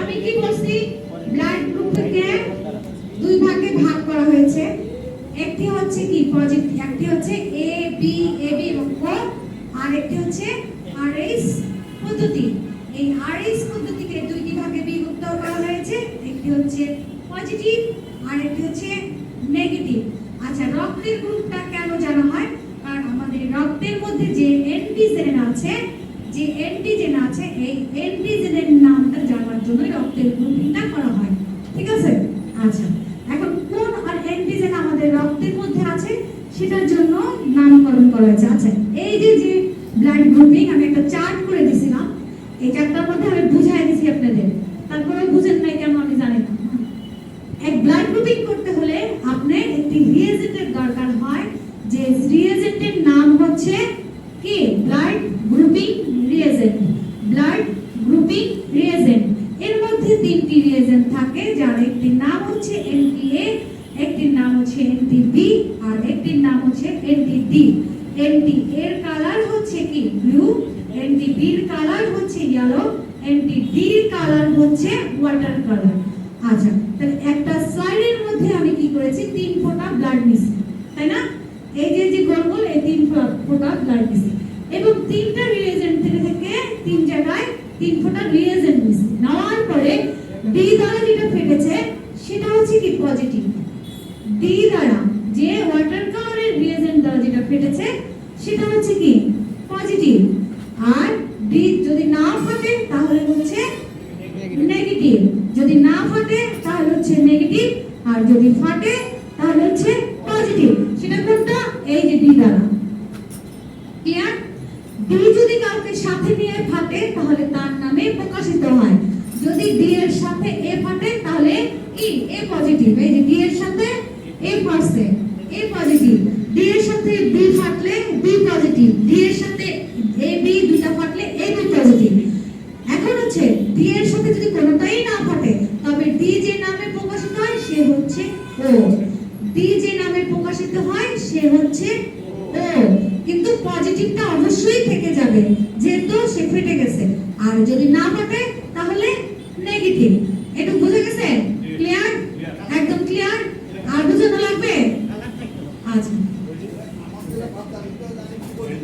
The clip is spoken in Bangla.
আমি কি বলছি? ব্লাড গ্রুপকে দুই ভাগে ভাগ করা হয়েছে। একটি হচ্ছে কি? পজিটিভ একটি হচ্ছে এ বি এ বি এবং আর একটি হচ্ছে আর আরএস পদ্ধতি। এই আর আরএস পদ্ধতিকে দুইটি ভাগে বিভক্ত করা হয়েছে। একটি হচ্ছে পজিটিভ আর একটি হচ্ছে নেগেটিভ আচ্ছা রক্তের গ্রুপটা কেন জানা হয়? কারণ আমাদের রক্তের মধ্যে যে অ্যান্টিজেন আছে, যে অ্যান্টিজেন আছে, এই অ্যান্টিজেনের নামটা জানার জন্য রক্তের গ্রুপিংটা করা হয়। ঠিক আছে? আচ্ছা এখন কোন আর অ্যান্টিজেন আমাদের রক্তের মধ্যে আছে? সেটার জন্য নামকরণ করা হয়েছে। আচ্ছা এই যে যে ব্লাড গ্রুপিং আমি একটা চার্ট করে দিছিলাম। এই চার্টটার মধ্যে আমি বুঝাই দিছি আপনাদের তারপরে বুঝেন নাই কেন আমি জানি না এক ব্লাড গ্রুপিং করতে হলে আপনি একটি রিয়েজেন্টের দরকার হয়, যে রিয়েজেন্টের নাম হচ্ছে কি? Blood grouping reagent blood grouping reagent এর মধ্যে তিনটি রিয়েজেন্ট থাকে, যার একটি নাম হচ্ছে এনটিএ একটির নাম হচ্ছে এনটিবি আর একটির নাম হচ্ছে এনটিডি এনটি এর কালার হচ্ছে কি? ব্লু এনটিবি এর কালার হচ্ছে ইয়েলো এনটিডি এর কালার হচ্ছে ওয়াটার কালার আচ্ছা তাহলে একটা স্লাইডের মধ্যে আমি কি করেছি তিন ফোঁটা ব্লাড নিছি তাই না? এই যে যে গোল গোল এই তিন ফোঁটা- ব্লাড নিছি এবং তিনটা রিয়েজেন্ট থেকে থেকে তিন জায়গায় তিন ফোঁটা রিয়েজেন্ট নিছি নেওয়ার পরে ডি দ্বারা যেটা ফেটেছে সেটা হচ্ছে কি পজিটিভ ডি দ্বারা যে ওয়াটার কালারের রিয়েজেন্ট দ্বারা যেটা ফেটেছে সেটা হচ্ছে কি পজিটিভ আর ডি যদি না ফাটে তাহলে হচ্ছে নেগেটিভ যদি না ফাটে তাহলে হচ্ছে নেগেটিভ আর যদি ফাটে তাহলে হচ্ছে পজিটিভ সেটা কোনটা এই যে ডি দ্বারা ক্লিয়ার ডি যদি কাউকে সাথে নিয়ে ফাটে, তাহলে তার নামে প্রকাশিত হয়। যদি ডি এর সাথে এ ফাটে, তাহলে কি এ পজিটিভ এই যে ডি এর সাথে এ ফাটছে এ পজিটিভ ডি এর সাথে বি ফাটলে বি পজিটিভ ডি এর সাথে এ বি দুটো ফাটলে এ বি পজিটিভ এখন হচ্ছে ডি এর সাথে যদি কোনোটাই না ফাটে, তবে ডি যে নামে প্রকাশিত হয়, সে হচ্ছে ও ডি যে নামে প্রকাশিত হয়, সে হচ্ছে ও কিন্তু পজিটিভটা অবশ্যই থেকে যাবে যেহেতু সে ফেটে গেছে। আর যদি না ফাটে তাহলে নেগেটিভ এটা বুঝে গেছে ক্লিয়ার একদম ক্লিয়ার আর বুঝানো লাগবে? আচ্ছা।